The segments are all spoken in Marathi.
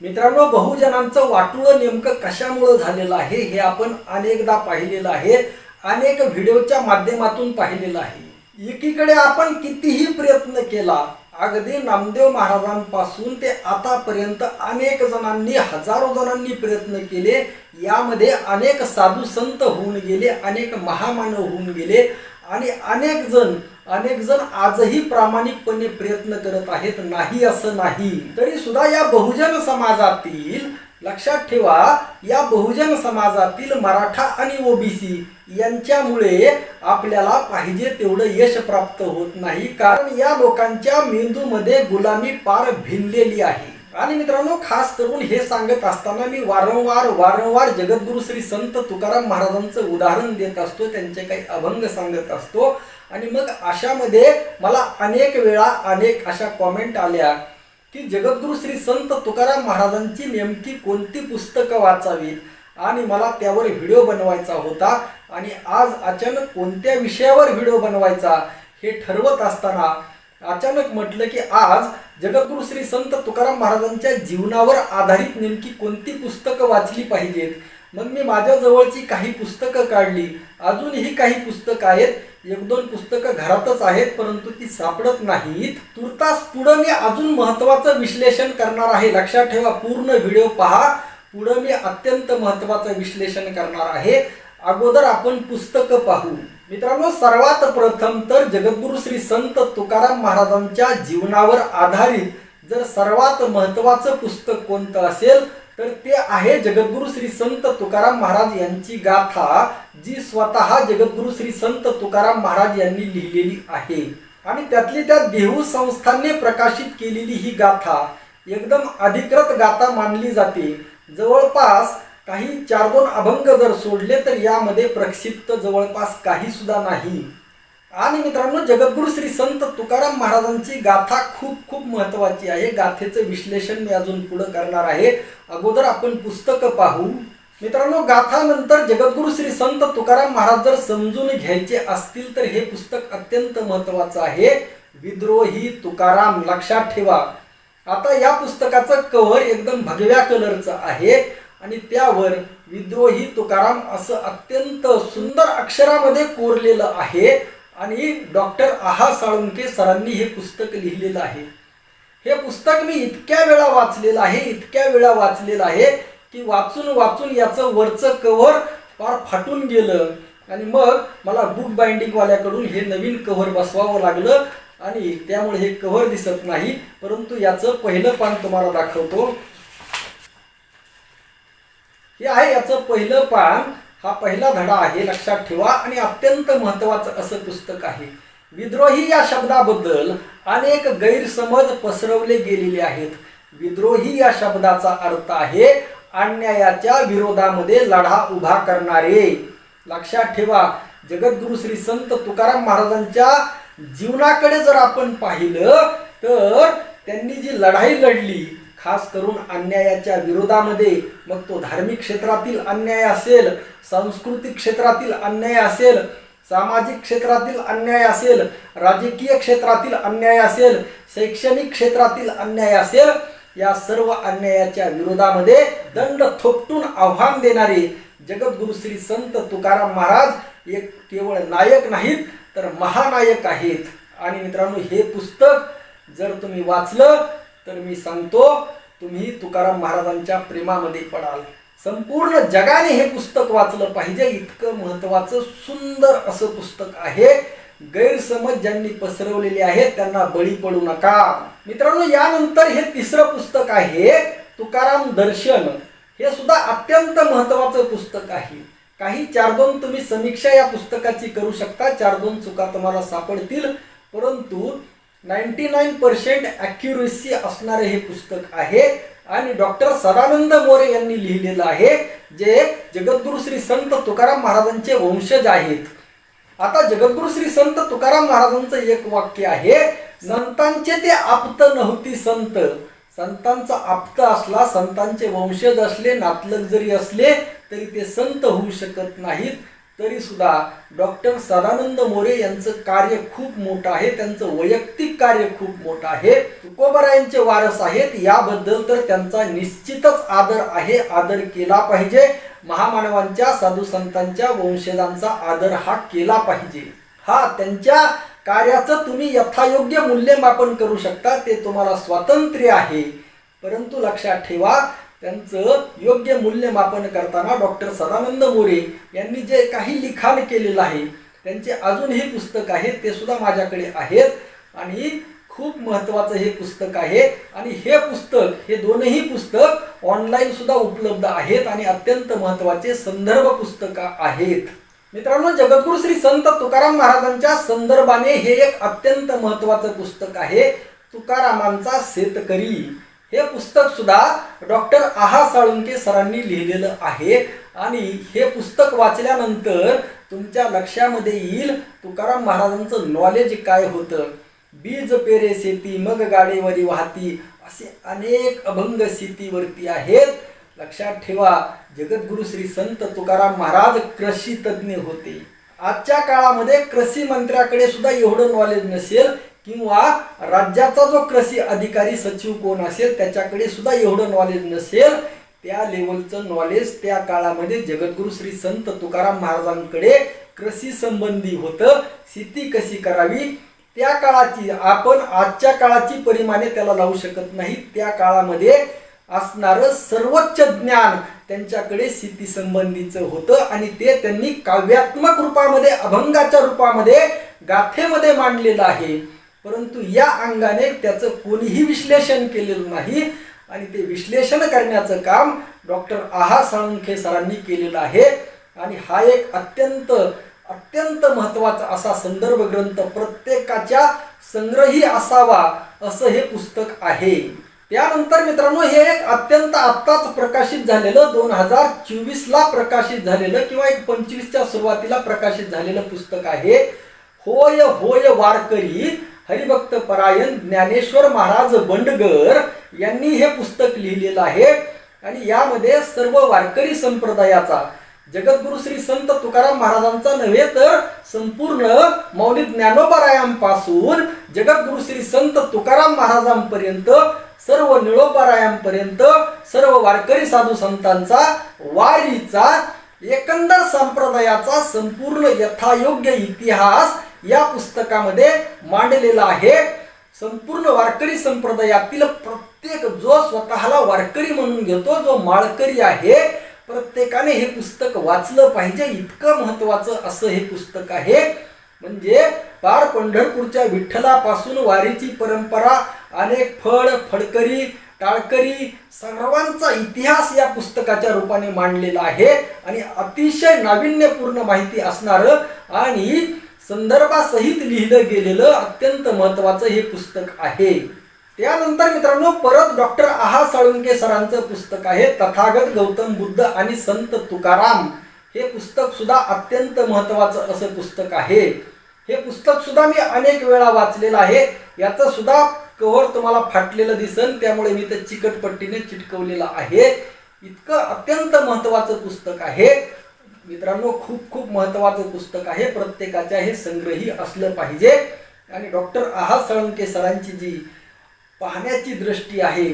मित्रांनो बहुजनांचं वाटुळं नेमकं कशामुळं झालेलं आहे हे आपण अनेकदा पाहिलेलं आहे अनेक व्हिडिओच्या माध्यमातून पाहिलेलं आहे. एकीकडे आपण कितीही प्रयत्न केला अगदी नामदेव महाराजांपासून ते आतापर्यंत अनेक जणांनी हजारो जणांनी प्रयत्न केले यामध्ये अनेक साधू संत होऊन गेले अनेक महामानव होऊन गेले आणि अनेक जण अनेक जण आजही प्रामाणिकपणे प्रयत्न करत आहेत नाही असं नाही. तरी सुद्धा या बहुजन समाजातील लक्षात ठेवा या बहुजन समाजातील मराठा आणि ओबीसी यांच्यामुळे आपल्याला पाहिजे तेवढं यश प्राप्त होत नाही. कारण या लोकांच्या मेंदूमध्ये गुलामी पार भिनलेली आहे. आणि मित्रांनो खास करून हे सांगत असताना मी वारंवार वारंवार जगद्गुरु श्री संत तुकाराम महाराजांचं उदाहरण देत असतो त्यांचे काही अभंग सांगत असतो. आणि मग अशामध्ये मला अनेक वेळा अनेक अशा कॉमेंट आल्या की जगद्गुरु श्री संत तुकाराम महाराजांची नेमकी कोणती पुस्तकं वाचावीत? आणि मला त्यावर व्हिडिओ बनवायचा होता. आणि आज अचानक कोणत्या विषयावर व्हिडिओ बनवायचा हे ठरवत असताना अचानक म्हटलं की आज जगद्गुरु श्री संत तुकाराम महाराजांच्या जीवनावर आधारित नेमकी कोणती पुस्तकं वाचली पाहिजेत? मग मी माझ्याजवळची काही पुस्तकं काढली. अजूनही काही पुस्तकं आहेत. एक दोन पुस्तकं घरातच आहेत परंतु ती सापडत नाहीत. तुर्तास पुढं मी अजून महत्त्वाचं विश्लेषण करणार आहे. लक्षात ठेवा पूर्ण व्हिडिओ पहा. पुढं मी अत्यंत महत्त्वाचं विश्लेषण करणार आहे. अगोदर आपण पुस्तकं पाहू. मित्रांनो सर्वात प्रथम तर जगद्गुरु श्री संत तुकाराम महाराजांच्या जीवनावर आधारित जर सर्वात महत्वाचं पुस्तक कोणतं असेल तर ते आहे जगद्गुरु श्री संत तुकाराम महाराज यांची गाथा जी स्वतः जगद्गुरु श्री संत तुकाराम महाराज यांनी लिहिलेली आहे. आणि त्यातली त्या देहू संस्थांनी प्रकाशित केलेली ही गाथा एकदम अधिकृत गाथा मानली जाते. जवळपास काही चार दोन अभंग जर सोडले तर यामध्ये प्रक्षिप्त जवळपास काही सुद्धा नाही. आणि मित्रांनो जगद्गुरु श्री संत तुकाराम महाराजांची गाथा खूप खूप महत्वाची आहे. गाथेचं विश्लेषण मी अजून पुढे करणार आहे. अगोदर आपण पुस्तकं पाहू. मित्रांनो गाथानंतर जगद्गुरु श्री संत तुकाराम महाराज जर समजून घ्यायचे असतील तर हे पुस्तक अत्यंत महत्वाचं आहे. विद्रोही तुकाराम लक्षात ठेवा. आता या पुस्तकाचं कव्हर एकदम भगव्या कलरचं आहे. आणि त्यावर विद्रोही तुकाराम असं अत्यंत सुंदर अक्षरामध्ये कोरलेलं आहे. आणि डॉक्टर आहा साळुंके सरांनी हे पुस्तक लिहिलेलं आहे. हे पुस्तक मी इतक्या वेळा वाचलेलं आहे इतक्या वेळा वाचलेलं आहे की वाचून वाचून याचं वरचं कव्हर फार फाटून गेलं. आणि मग मला बुक बाइंडिंगवाल्याकडून हे नवीन कव्हर बसवावं लागलं. आणि त्यामुळे हे कव्हर दिसत नाही परंतु याचं पहिलं पान तुम्हाला दाखवतो. हे आहे याचं पहिलं पान. हा पहिला धडा आहे लक्षात ठेवा. आणि अत्यंत महत्वाचं असं पुस्तक आहे. विद्रोही या शब्दाबद्दल अनेक गैरसमज पसरवले गेलेले आहेत. विद्रोही या शब्दाचा अर्थ आहे अन्यायाच्या विरोधामध्ये लढा उभा करणारे. लक्षात ठेवा जगद्गुरु श्री संत तुकाराम महाराजांच्या जीवनाकडे जर आपण पाहिलं तर त्यांनी जी लढाई लढली खास करून अन्यायाच्या विरोधामध्ये मग तो धार्मिक क्षेत्रातील अन्याय असेल सांस्कृतिक क्षेत्रातील अन्याय असेल सामाजिक क्षेत्रातील अन्याय असेल राजकीय क्षेत्रातील अन्याय असेल शैक्षणिक क्षेत्रातील अन्याय असेल या सर्व अन्यायाच्या विरोधामध्ये दंड थोपटून आव्हान देणारे जगद्गुरु श्री संत तुकाराम महाराज एक केवळ नायक नाहीत तर महानायक आहेत. आणि मित्रांनो हे पुस्तक जर तुम्ही वाचलं तर मी सांगतो तुम्ही तुकाराम महाराजांच्या प्रेमामध्ये पडाल. संपूर्ण जगाने हे पुस्तक वाचलं पाहिजे. इतकं महत्वाचं सुंदर असं पुस्तक आहे. गैरसमज ज्यांनी पसरवलेले आहेत त्यांना बळी पडू नका. मित्रांनो यानंतर हे तिसरं पुस्तक आहे तुकाराम दर्शन. हे सुद्धा अत्यंत महत्वाचं पुस्तक आहे. काही चार दोन तुम्ही समीक्षा या पुस्तकाची करू शकता. चार दोन चुका तुम्हाला सापडतील. परंतु नाईन्टी नाईन पर्सेंट ॲक्युरेसी असणारे हे पुस्तक आहे. आणि डॉक्टर सदानंद मोरे यांनी लिहिलेलं आहे जे जगद्गुरु श्री संत तुकाराम महाराजांचे वंशज आहेत. आता जगद्गुरु श्री संत तुकाराम महाराजांचं एक वाक्य आहे संतांचे ते आप्त नव्हती संत. संतांचा आप्त असला संतांचे वंशज असले नातलग जरी असले तरी ते संत होऊ शकत नाहीत. तरी सुद्धा डॉक्टर सदानंद मोरे यांचं कार्य खूप मोठं आहे त्यांचं वैयक्तिक कार्य खूप मोठं आहे. तुकोबरायांचे वारस आहेत याबद्दल तर त्यांचा निश्चितच आदर आहे आदर केला पाहिजे. महामानवांच्या साधू संतांच्या वंशजांचा आदर हा केला पाहिजे. हा त्यांच्या कार्याचं तुम्ही यथायोग्य मूल्यमापन करू शकता ते तुम्हाला स्वातंत्र्य आहे. परंतु लक्षात ठेवा त्यांचं योग्य मूल्यमापन करताना डॉक्टर सदानंद मोरे यांनी जे काही लिखाण केलेलं आहे त्यांचे अजूनही पुस्तक आहे ते सुद्धा माझ्याकडे आहेत. आणि खूप महत्त्वाचं हे पुस्तक आहे. आणि हे पुस्तक हे दोनही पुस्तक ऑनलाईन सुद्धा उपलब्ध आहेत आणि अत्यंत महत्त्वाचे संदर्भ पुस्तकं आहेत. मित्रांनो जगद्गुरु श्री संत तुकाराम महाराजांच्या संदर्भाने हे एक अत्यंत महत्त्वाचं पुस्तक आहे. तुकारामांचा शेतकरी. हे पुस्तक सुद्धा डॉक्टर आहा साळुंके सरांनी लिहिलेलं आहे. आणि हे पुस्तक वाचल्यानंतर तुमच्या लक्षामध्ये येईल तुकाराम महाराजांचं नॉलेज काय होतं. बीज पेरे शेती मग गाडीवरी वाहती असे अनेक अभंग शेतीवरती आहेत. लक्षात ठेवा जगद्गुरु श्री संत तुकाराम महाराज कृषी तज्ज्ञ होते. आजच्या काळामध्ये कृषी मंत्र्याकडे सुद्धा एवढं नॉलेज नसेल किंवा राज्याचा जो कृषी अधिकारी सचिव कोण असेल त्याच्याकडे सुद्धा एवढं नॉलेज नसेल त्या लेवलचं नॉलेज त्या काळामध्ये जगद्गुरु श्री संत तुकाराम महाराजांकडे कृषी संबंधी होतं. शेती कशी करावी? त्या काळाची आपण आजच्या काळाची परिमाणे त्याला लावू शकत नाही. त्या काळामध्ये असणारं सर्वोच्च ज्ञान त्यांच्याकडे शेती संबंधीचं होतं आणि ते त्यांनी काव्यात्मक रूपामध्ये अभंगाच्या रूपामध्ये गाथेमध्ये मांडलेलं आहे. परंतु या अंगाने त्याचं कोणीही विश्लेषण केलेलं नाही आणि ते विश्लेषण करण्याचं काम डॉक्टर आहा साळुंखे सरांनी केलेलं आहे. आणि हा एक अत्यंत अत्यंत महत्त्वाचा असा संदर्भ ग्रंथ प्रत्येकाच्या संग्रही असावा असं हे पुस्तक आहे. त्यानंतर मित्रांनो हे एक अत्यंत आत्ताच प्रकाशित झालेलं दोन हजार चोवीसला प्रकाशित झालेलं किंवा एक पंचवीसच्या सुरुवातीला प्रकाशित झालेलं पुस्तक आहे. होय होय वारकरी हरिभक्त परायण ज्ञानेश्वर महाराज बंडगर यांनी हे पुस्तक लिहिलेलं आहे. आणि यामध्ये सर्व वारकरी संप्रदायाचा जगद्गुरु श्री संत तुकाराम महाराजांचा नव्हे तर संपूर्ण मौलिक ज्ञानोबारायांपासून जगद्गुरु श्री संत तुकाराम महाराजांपर्यंत सर्व निळोबारायांपर्यंत सर्व वारकरी साधू संतांचा वारीचा एकंदर संप्रदायाचा संपूर्ण यथायोग्य इतिहास या पुस्तकामध्ये मांडलेलं आहे. संपूर्ण वारकरी संप्रदायातील प्रत्येक जो स्वतःला वारकरी म्हणून घेतो जो माळकरी आहे प्रत्येकाने हे पुस्तक वाचलं पाहिजे. इतकं महत्वाचं असं हे पुस्तक आहे. म्हणजे पार पंढरपूरच्या विठ्ठलापासून वारीची परंपरा अनेक फळ फडकरी टाळकरी सर्वांचा इतिहास या पुस्तकाच्या रूपाने मांडलेला आहे. आणि अतिशय नाविन्यपूर्ण माहिती असणारं आणि संदर्भासहित लिहिलं गेलेलं अत्यंत महत्वाचं हे पुस्तक आहे. त्यानंतर मित्रांनो परत डॉक्टर आहा साळुंके सरांचं पुस्तक आहे तथागत गौतम बुद्ध आणि संत तुकाराम. हे पुस्तक सुद्धा अत्यंत महत्वाचं असं पुस्तक आहे. हे पुस्तक सुद्धा मी अनेक वेळा वाचलेलं आहे. याचं सुद्धा कव्हर तुम्हाला फाटलेलं दिसन त्यामुळे मी ते चिकटपट्टीने चिटकवलेलं आहे. इतकं अत्यंत महत्वाचं पुस्तक आहे. मित्रांनो खूप खूप महत्त्वाचं पुस्तक आहे. प्रत्येकाच्या हे संग्रही असलं पाहिजे. आणि डॉक्टर आहा साळुंके सरांची जी पाहण्याची दृष्टी आहे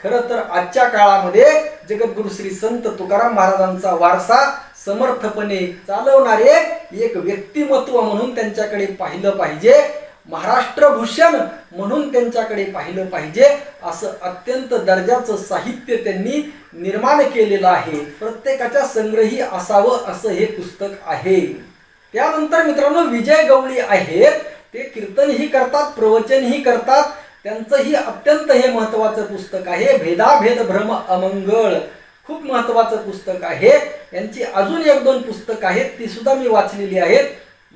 खरं तर आजच्या काळामध्ये जगद्गुरु श्री संत तुकाराम महाराजांचा वारसा समर्थपणे चालवणारे एक व्यक्तिमत्व म्हणून त्यांच्याकडे पाहिलं पाहिजे. महाराष्ट्रभूषण म्हणून त्यांच्याकडे पाहिलं पाहिजे. असं अत्यंत दर्जाचं साहित्य त्यांनी निर्माण केलेलं आहे. प्रत्येकाच्या संग्रही असावं असं हे पुस्तक आहे. त्यानंतर मित्रांनो विजय गवळी आहेत. ते कीर्तनही करतात प्रवचनही करतात. त्यांचंही अत्यंत हे महत्वाचं पुस्तक आहे. भेदाभेद भ्रम अमंगळ. खूप महत्वाचं पुस्तक आहे. यांची अजून एक दोन पुस्तक आहेत ती सुद्धा मी वाचलेली आहेत.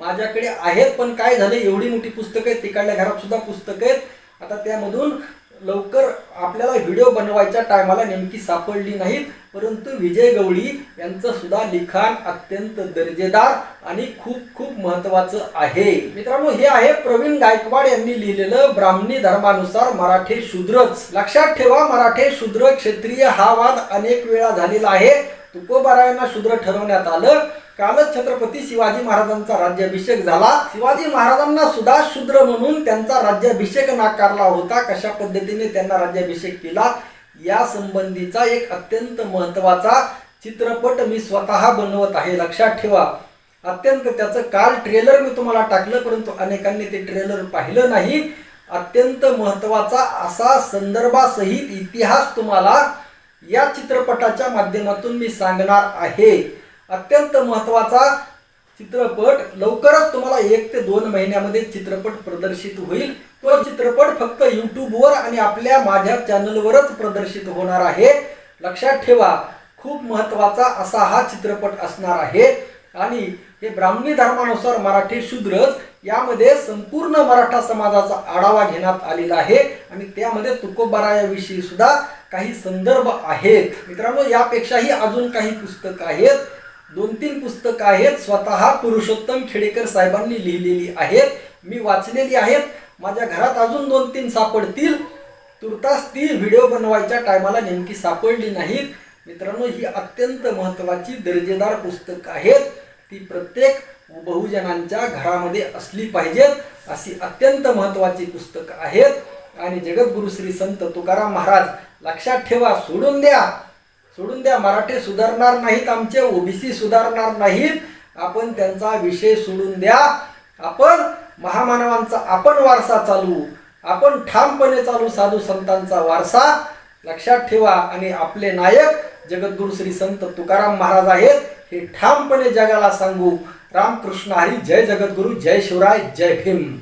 माझ्याकडे आहेत पण काय झालं? एवढी मोठी पुस्तकं आहेत तिकडल्या घरात सुद्धा पुस्तकं आहेत. आता त्यामधून लवकर आपल्याला व्हिडिओ बनवायच्या टायमाला नेमकी सापडली नाहीत परंतु विजय गवळी यांचं सुद्धा लिखाण अत्यंत दर्जेदार आणि खूप खूप महत्वाचं आहे. मित्रांनो हे आहे प्रवीण गायकवाड यांनी लिहिलेलं ब्राह्मणी धर्मानुसार मराठे शूद्रच लक्षात ठेवा मराठे शूद्र क्षेत्रीय हा वाद अनेक वेळा झालेला आहे. तुकोबारायांना शूद्र ठरवण्यात आलं. कालच छत्रपती शिवाजी महाराजांचा राज्याभिषेक झाला. शिवाजी महाराजांना सुद्धा शूद्र म्हणून त्यांचा राज्याभिषेक नाकारला होता. कशा पद्धतीने त्यांना राज्याभिषेक केला? या संबंधीचा एक अत्यंत महत्त्वाचा चित्रपट मी स्वतः बनवत आहे. लक्षात ठेवा. अत्यंत त्याचं काल ट्रेलर मी तुम्हाला टाकलं परंतु अनेकांनी ते ट्रेलर पाहिलं नाही. अत्यंत महत्त्वाचा असा संदर्भासहित इतिहास तुम्हाला या चित्रपटाच्या माध्यमातून मी सांगणार आहे. अत्यंत महत्त्वाचा चित्रपट. लवकरच तुम्हाला एक ते दोन महिन्यामध्ये चित्रपट प्रदर्शित होईल. तो चित्रपट फक्त यूट्यूबवर आणि आपल्या माझ्या चॅनलवरच प्रदर्शित होणार आहे. लक्षात ठेवा खूप महत्त्वाचा असा हा चित्रपट असणार आहे. आणि हे ब्राह्मणी धर्मानुसार मराठी शूद्रच यामध्ये संपूर्ण मराठा समाजाचा आढावा घेण्यात आलेला आहे. आणि त्यामध्ये तुकोबारायाविषयी सुद्धा काही संदर्भ आहेत. मित्रांनो यापेक्षाही अजून काही पुस्तकं आहेत. दोन तीन पुस्तकं आहेत. स्वतः पुरुषोत्तम खेडेकर साहेबांनी लिहिलेली आहेत. मी वाचलेली आहेत. माझ्या घरात अजून दोन तीन सापडतील. तुर्तास ती व्हिडिओ बनवायच्या टायमाला नेमकी सापडली नाहीत मित्रांनो ही अत्यंत महत्त्वाची दर्जेदार पुस्तकं आहेत. ती प्रत्येक बहुजनांच्या घरामध्ये असली पाहिजेत. अशी अत्यंत महत्त्वाची पुस्तकं आहेत. आणि जगद्गुरु श्री संत तुकाराम महाराज लक्षात ठेवा सोडून द्या. सोडून द्या मराठी सुधारणार नाहीत आमचे ओबीसी सुधारणार नाहीत. आपण त्यांचा विषय सोडून द्या. आपण महामानवांचा आपण वारसा चालू आपण ठामपणे चालू साधू संतांचा वारसा. लक्षात ठेवा आणि आपले नायक जगद्गुरु श्री संत तुकाराम महाराज आहेत हे ठामपणे जगाला सांगू. रामकृष्ण हरी जय जगद्गुरु जय शिवराय जय भीम.